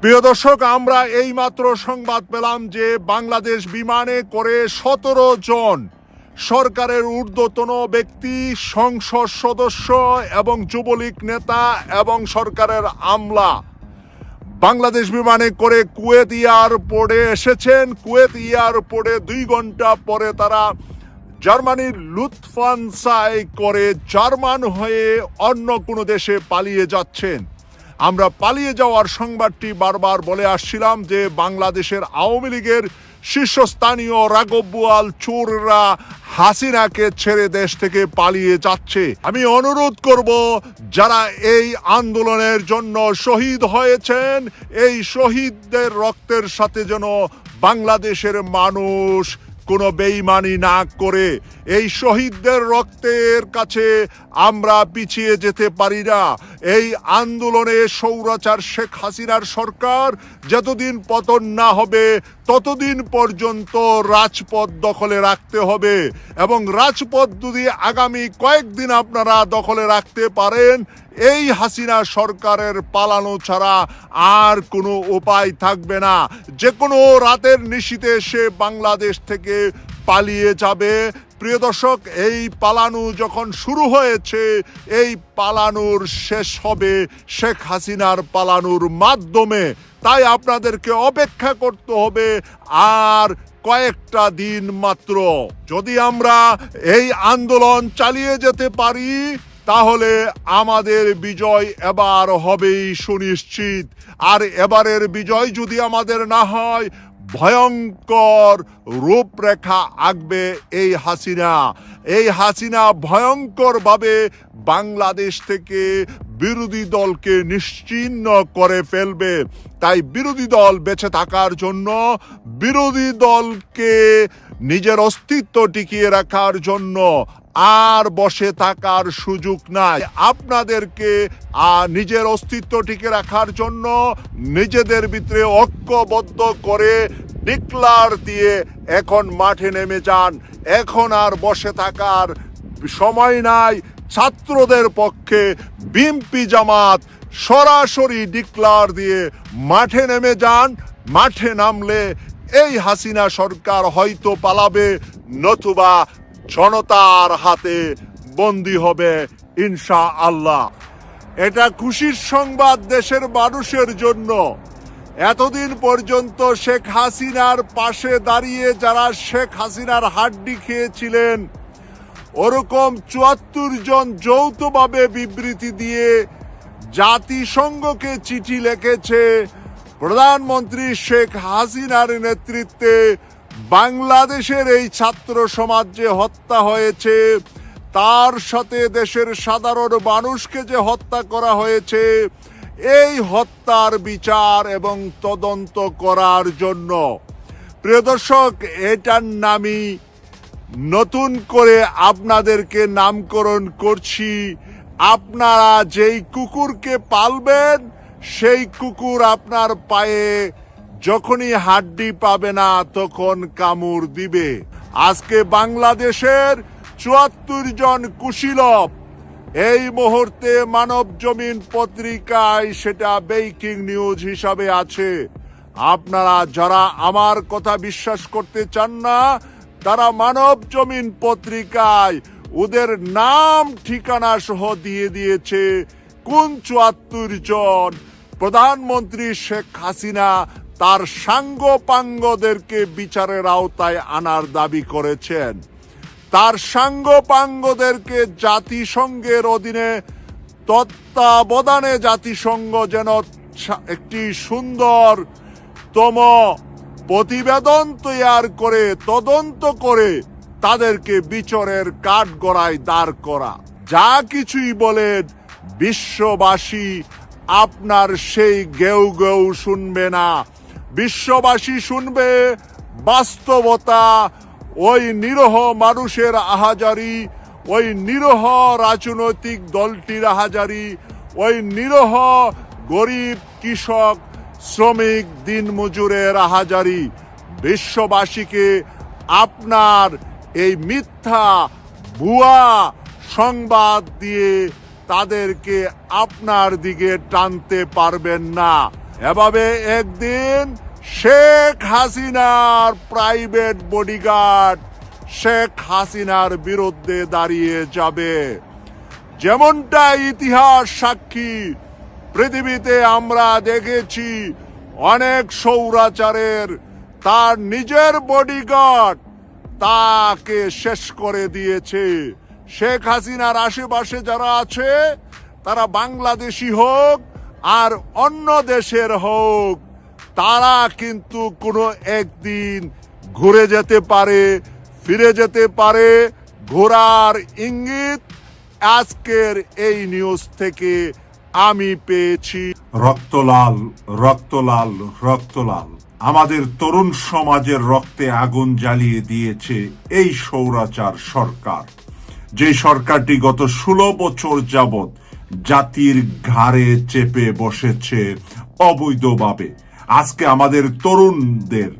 প্রিয় দর্শক, আমরা এই মাত্র সংবাদ পেলাম যে বাংলাদেশ বিমানে করে সতেরো জন সরকারের ঊর্ধ্বতন ব্যক্তি, সংসদ সদস্য এবং যুবলীগ নেতা এবং সরকারের আমলা বাংলাদেশ বিমানে করে কুয়েত এয়ারপোর্টে এসেছেন। কুয়েত এয়ারপোর্টে দুই ঘণ্টা পরে তারা জার্মানির লুৎফানসায় করে জার্মান হয়ে অন্য কোনো দেশে পালিয়ে যাচ্ছেন। আমরা পালিয়ে যাওয়ার সংবাদটি বারবার বলে আসছিলাম যে বাংলাদেশের আওয়ামী লীগের শীর্ষস্থানীয় রাগব্বুয়াল চোররা হাসিনাকে ছেড়ে দেশ থেকে পালিয়ে যাচ্ছে। আমি অনুরোধ করব, যারা এই আন্দোলনের জন্য শহীদ হয়েছেন, এই শহীদদের রক্তের সাথে যেন বাংলাদেশের মানুষ কোনো বেইমানি না করে এই শহীদদের রক্তের কাছে আমরা পিছিয়ে যেতে পারি না। এই আন্দোলনে সৌরাচার শেখ হাসিনার সরকার যতদিন পতন না হবে ততদিন পর্যন্ত রাজপথ দখলে রাখতে হবে এবং রাজপথ যদি আগামী কয়েকদিন আপনারা দখলে রাখতে পারেন, এই হাসিনা সরকারের পালানো ছাড়া আর কোনো উপায় থাকবে না। যে কোনো রাতের নিশীতে সে বাংলাদেশ থেকে পালিয়ে যাবে। প্রিয় দর্শক, এই পালানো যখন শুরু হয়েছে, এই পালানোর শেষ হবে শেখ হাসিনার পালানোর মাধ্যমে। তাই আপনাদেরকে অপেক্ষা করতে হবে আর কয়েকটা দিন মাত্র। যদি আমরা এই আন্দোলন চালিয়ে যেতে পারি, তাহলে আমাদের বিজয় এবার হবেই সুনিশ্চিত। আর এবারের বিজয় যদি আমাদের না হয় ভয়ঙ্কর রূপরেখা আঁকবে এই হাসিনা। এই হাসিনা ভয়ঙ্করভাবে বাংলাদেশ থেকে বিরোধী দলকে নিশ্চিহ্ন করে ফেলবে। তাই বিরোধী দল বেঁচে থাকার জন্য, বিরোধী দলকে নিজের অস্তিত্ব টিকিয়ে রাখার জন্য আর বসে থাকার সুযোগ নাই। আপনাদেরকে নিজের অস্তিত্ব টিকে রাখার জন্য নিজেদের ভিতরে ঐক্যবদ্ধ করে ডিক্লার দিয়ে এখন মাঠে নেমে যান। এখন আর বসে থাকার সময় নাই। ছাত্রদের পক্ষে বিএমপি জামাত সরাসরি ডিক্লার দিয়ে মাঠে নেমে যান। মাঠে নামলে এই হাসিনা সরকার হয়তো পালাবে, নতুবা জনতার হাতে বন্দি হবে ইনশা আল্লাহ এটা খুশির সংবাদ দেশের মানুষের জন্য। এতদিন পর্যন্ত শেখ হাসিনার পাশে দাঁড়িয়ে যারা শেখ হাসিনার হাড্ডি খেয়েছিলেন, ওরকম চুয়াত্তর জন যৌথভাবে বিবৃতি দিয়ে জাতিসংঘকে চিঠি লিখেছে প্রধানমন্ত্রী শেখ হাসিনার নেতৃত্বে বাংলাদেশের এই ছাত্র সমাজ যে হত্যা হয়েছে, তার সাথে দেশের সাধারণ মানুষকে যে হত্যা করা হয়েছে, এই হত্যার বিচার এবং তদন্ত করার জন্য। প্রিয় দর্শক, এটার নামই নতুন করে আপনাদেরকে নামকরণ করছি। আপনারা যেই কুকুরকে পালবেন, সেই কুকুর আপনার পায়ে যখনই হাড্ডি পাবে না, তখন কামড় দিবে। আজকে বাংলাদেশের চুয়াত্তর জন কুশীলভ এই মুহূর্তে মানব জমিন পত্রিকায় সেটা বেকিং নিউজ হিসাবে আছে। আপনারা যারা আমার কথা বিশ্বাস করতে চান না, তারা মানব জমিন পত্রিকায় ওদের নাম, ঠিকানা সহ দিয়ে দিয়েছে। কোন চুয়াত্তর জন? প্রধানমন্ত্রী শেখ হাসিনা তার সাঙ্গপাঙ্গদেরকে বিচারের আওতায় আনার দাবি করেছেন। তার সাঙ্গপাঙ্গদেরকে জাতিসংঘের অধীনে তত্ত্বাবধানে জাতিসংঘ যেন একটি সুন্দর তম প্রতিবেদন তৈয়ার করে, তদন্ত করে তাদেরকে বিচরের কাঠ গড়ায় দাঁড় করা। যা কিছুই বলেন, বিশ্ববাসী, আপনার সেই গেউ গেউ শুনবে না। বিশ্ববাসী শুনবে, বাস্তবতা, ওই নিরহ মানুষের আহাজারি, ওই নিরহ রাজনৈতিক দলটির আহাজারি, ওই নিরহ গরিব কৃষক শ্রমিক দিনমজুরের আহাজারি। বিশ্ববাসীকে আপনার এই মিথ্যা, ভুয়া সংবাদ দিয়ে তাদেরকে আপনার দিকে টানতে পারবেন না। এভাবে একদিন শেখ হাসিনার প্রাইভেট বডিগার্ড শেখ হাসিনার বিরুদ্ধে দাঁড়িয়ে যাবে। যেমনটা ইতিহাস সাক্ষী, পৃথিবীতে আমরা দেখেছি অনেক সৌরাচারের তার নিজের বডিগার্ড তাকে শেষ করে দিয়েছে। শেখ হাসিনার আশেপাশে যারা আছে, তারা বাংলাদেশি হোক আর অন্য দেশের হোক তারা কিন্তু কোনো একদিন ঘুরে যেতে পারে, ফিরে যেতে পারে। ঘোরার ইঙ্গিত, আজকের এই নিউজ থেকে আমি পেয়েছি। রক্তলাল রক্তলাল রক্তলাল, আমাদের তরুণ সমাজের রক্তে আগুন জ্বালিয়ে দিয়েছে এই সৌরাচার সরকার। যে সরকারটি গত ষোলো বছর যাবৎ জাতির ঘাড়ে চেপে বসেছে অবৈধভাবে। আজকে আমাদের তরুণদের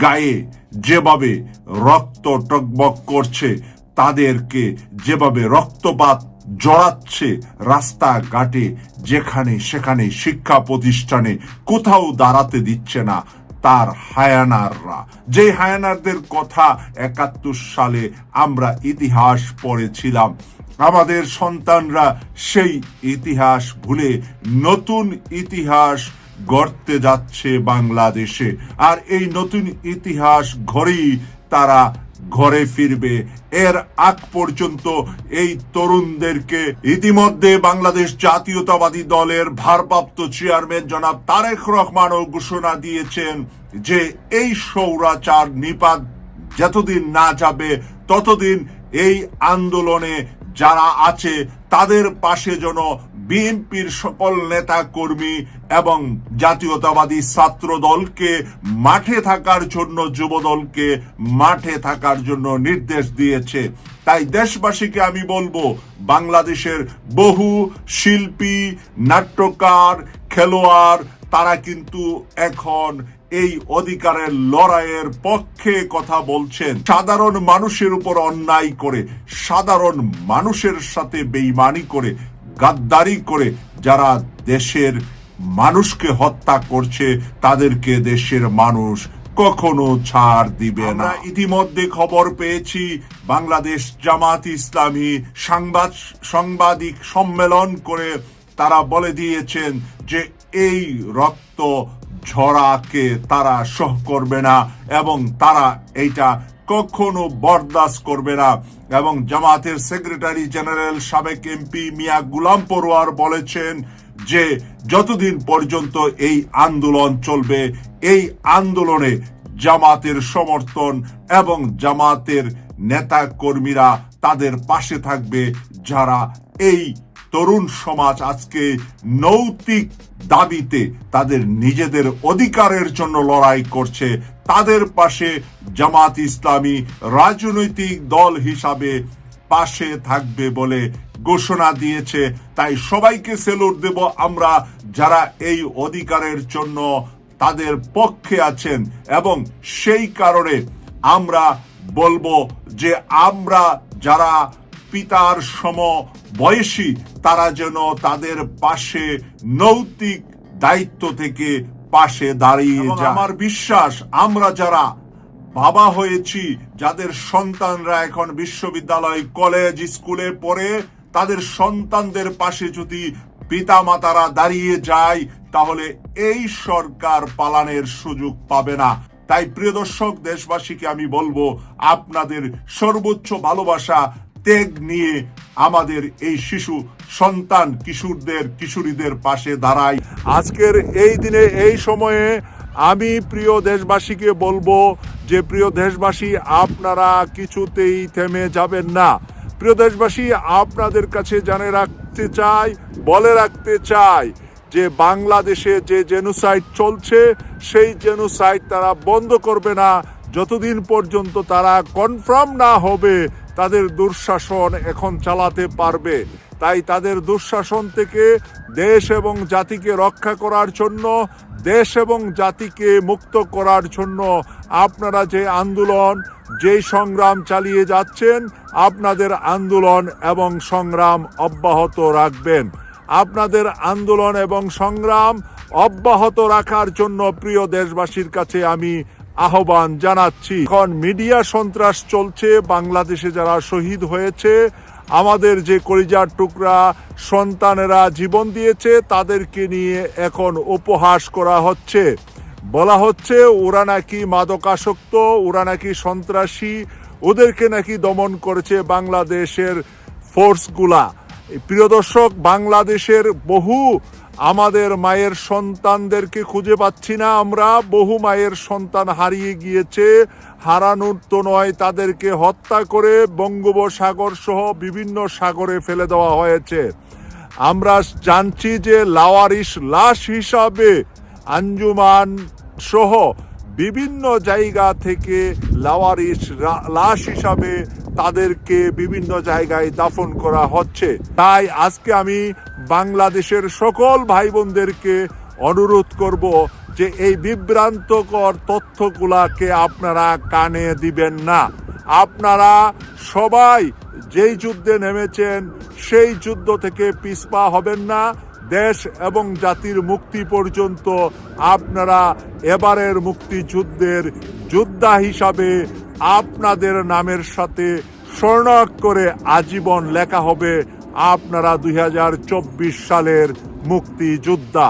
গায়ে যেভাবে রক্ত টকবক করছে, তাদেরকে যেভাবে রক্তপাত জড়াচ্ছে রাস্তাঘাটে, যেখানে সেখানে শিক্ষা প্রতিষ্ঠানে কোথাও দাঁড়াতে দিচ্ছে না, তার হায়ানাররা। যে হায়ানারদের কথা একাত্তর সালে আমরা ইতিহাস পড়েছিলাম, আমাদের সন্তানরা সেই ইতিহাস ভুলে নতুন ইতিহাস গড়তে যাচ্ছে বাংলাদেশে। আর এই নতুন ইতিহাস ঘরেই তারা ঘরে ফিরবে। এর আগ পর্যন্ত এই তরুণদেরকে ইতিমধ্যে বাংলাদেশ জাতীয়তাবাদী দলের ভারপ্রাপ্ত চেয়ারম্যান জনাব তারেক রহমানও ঘোষণা দিয়েছেন যে এই সৌরাচার নিপাত যতদিন না যাবে, ততদিন এই আন্দোলনে যারা আছে তাদের পাশে যেন বিএনপির সকল নেতা কর্মী এবং জাতীয়তাবাদী ছাত্র দলকে মাঠে থাকার জন্য যুব দলকে মাঠে থাকার জন্য নির্দেশ দিয়েছে। তাই দেশবাসীকে আমি বলব, বাংলাদেশের বহু শিল্পী, নাট্যকার, খেলোয়াড়, তারা কিন্তু এখন এই অধিকারের লড়াইয়ের পক্ষে কথা বলছেন। সাধারণ মানুষের উপর অন্যায় করে, সাধারণ মানুষের সাথে বেইমানি করে গাদ্দারি করে যারা দেশের মানুষকে হত্যা করছে, তাদেরকে দেশের মানুষ কখনো ছাড় দিবে না। ইতিমধ্যে খবর পেয়েছি, বাংলাদেশ জামাত ইসলামী সাংবাদ, সাংবাদিক সম্মেলন করে তারা বলে দিয়েছেন যে এই রক্ত ঝরাকে তারা সহ করবে না এবং তারা এইটা কখনো বরদাস্ত করবে না। এবং জামাতের সেক্রেটারি জেনারেল সাবেক এমপি মিয়া গুলাম পরোয়ার বলেছেন যে, যতদিন পর্যন্ত এই আন্দোলন চলবে, এই আন্দোলনে জামাতের সমর্থন এবং জামাতের নেতা কর্মীরা তাদের পাশে থাকবে যারা এই তরুণ সমাজ আজকে নৈতিক দাবিতে তাদের নিজেদের অধিকারের জন্য লড়াই করছে। তাদের পাশে জামাত ইসলামী রাজনৈতিক দল হিসাবে পাশে থাকবে বলে ঘোষণা দিয়েছে। তাই সবাইকে সেলুট দেব। আমরা যারা এই অধিকারের জন্য তাদের পক্ষে আছেন এবং সেই কারণে আমরা বলব যে আমরা যারা পিতার সম বয়সী তারা যেন তাদের পাশে নৈতিক দায়িত্ব থেকে পাশে দাঁড়িয়ে যায়। আমার বিশ্বাস আমরা যারা বাবা হয়েছি যাদের সন্তানরা এখন বিশ্ববিদ্যালয় কলেজ স্কুলে পড়ে তাদের সন্তানদের পাশে যদি পিতা মাতারা দাঁড়িয়ে যায় তাহলে এই সরকার পালানের সুযোগ পাবে না। তাই প্রিয় দর্শক দেশবাসীকে আমি বলব আপনাদের সর্বোচ্চ ভালোবাসা ত্যাগ নিয়ে আমাদের এই শিশু সন্তান কিশোরদের, কিশোরীদের পাশে দাঁড়ায়। আজকের এই দিনে, এই সময়ে আমি প্রিয় দেশবাসীকে বলব যে, প্রিয় দেশবাসী, আপনারা কিছুতেই থেমে যাবেন না। প্রিয় দেশবাসী, আপনাদের কাছে জানে রাখতে চাই, বলে রাখতে চাই যে, বাংলাদেশে যে জেনোসাইড চলছে, সেই জেনোসাইড তারা বন্ধ করবে না। যতদিন পর্যন্ত তারা কনফার্ম না হবে তাদের দুঃশাসন এখন চালাতে পারবে। তাই তাদের দুঃশাসন থেকে দেশ এবং জাতিকে রক্ষা করার জন্য, দেশ এবং জাতিকে মুক্ত করার জন্য আপনারা যে আন্দোলন, যেই সংগ্রাম চালিয়ে যাচ্ছেন, আপনাদের আন্দোলন এবং সংগ্রাম অব্যাহত রাখবেন। আপনাদের আন্দোলন এবং সংগ্রাম অব্যাহত রাখার জন্য প্রিয় দেশবাসীর কাছে আমি আহ্বান জানাচ্ছি। এখন মিডিয়া সন্ত্রাস চলছে, বাংলাদেশে যারা শহীদ হয়েছে, আমাদের যে কলিজার টুকরা সন্তানেরা জীবন দিয়েছে, তাদেরকে নিয়ে এখন উপহাস করা হচ্ছে। বলা হচ্ছে, ওরা নাকি মাদকাসক্ত, ওরা নাকি সন্ত্রাসী, ওদেরকে নাকি দমন করেছে বাংলাদেশের ফোর্সগুলা। প্রিয় দর্শক, বাংলাদেশের বহু আমাদের মায়ের সন্তানদেরকে খুঁজে পাচ্ছি না আমরা। বহু মায়ের সন্তান হারিয়ে গিয়েছে। হারানোর তো নয়, তাদেরকে হত্যা করে বঙ্গোপসাগর সহ বিভিন্ন সাগরে ফেলে দেওয়া হয়েছে। আমরা জানছি যে লাওয়ারিশ লাশ হিসাবে আঞ্জুমান সহ বিভিন্ন জায়গা থেকে লাওয়ারিশ রা- লাশ হিসাবে তাদেরকে বিভিন্ন জায়গায় দাফন করা হচ্ছে। তাই আজকে আমি বাংলাদেশের সকল ভাই বোনদেরকে অনুরোধ করব যে এই বিভ্রান্তকর তথ্যগুলাকে আপনারা কানে দিবেন না। আপনারা সবাই যেই যুদ্ধে নেমেছেন, সেই যুদ্ধ থেকে পিছপা হবেন না। দেশ এবং জাতির মুক্তি পর্যন্ত আপনারা এবারের মুক্তিযুদ্ধের যোদ্ধা হিসাবে আপনাদের নামের সাথে স্বর্ণাক্ষরে আজীবন লেখা হবে। আপনারা দুই হাজার চব্বিশ সালের মুক্তিযোদ্ধা।